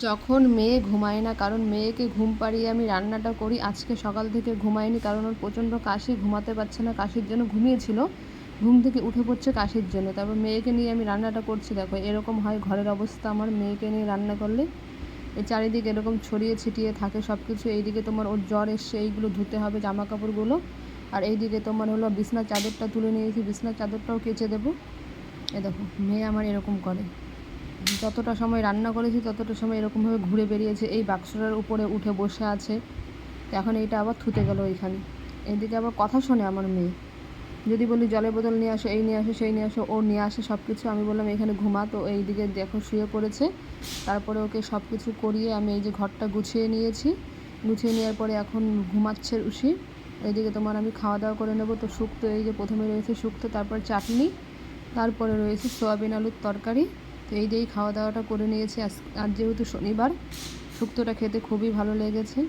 যখন মেয়ে ঘুমায় না, কারণ মেয়েকে ঘুম পাড়িয়ে আমি রান্নাটা করি, আজকে সকাল থেকে ঘুমায়নি, কারণ ওর প্রচণ্ড কাশি, ঘুমাতে পারছে না, কাশির জন্য ঘুমিয়েছিল। ঘুম থেকে উঠে পড়ছে কাশির জন্য। তারপর মেয়েকে নিয়ে আমি রান্নাটা করছি। দেখো, এরকম হয় ঘরের অবস্থা আমার, মেয়েকে নিয়ে রান্না করলে। এই চারিদিকে এরকম ছড়িয়ে ছিটিয়ে থাকে সব কিছু এইদিকে তোমার ওর জ্বর এসছে, এইগুলো ধুতে হবে জামা কাপড়গুলো আর এইদিকে তোমার হলো বিছনার চাদরটা তুলে নিয়েছি বিছনার চাদরটাও কেচে দেবো। এ দেখো, মেয়ে আমার এরকম করে। যতটা সময় রান্না করেছি, ততটা সময় এরকমভাবে ঘুরে বেরিয়েছে। এই বাক্সটার উপরে উঠে বসে আছে। তো এখন এইটা আবার থুতে গেল ওইখানে। এদিকে আবার কথা শোনে আমার মেয়ে। যদি বলি, জলের বোতল নিয়ে আসো, এই নিয়ে আসো, সেই নিয়ে আসো, ও নিয়ে আসে সব কিছু আমি বললাম, এখানে ঘুমা। তো এইদিকে দেখো শুয়ে পড়েছে। তারপরে ওকে সব কিছু করিয়ে আমি এই যে ঘরটা গুছিয়ে নিয়েছি। গুছিয়ে নেওয়ার পরে এখন ঘুমাচ্ছে উষি এইদিকে তোমার আমি খাওয়া দাওয়া করে নেব। তো শুক্তো এই যে প্রথমে রয়েছে শুক্তো, তারপর চাটনি, তারপরে রয়েছে সোয়াবিন আলুর তরকারি। তো এই দিয়েই খাওয়া দাওয়াটা করে নিয়েছি। আজ আর যেহেতু শনিবার, শুক্তোটা খেতে খুবই ভালো লেগেছে।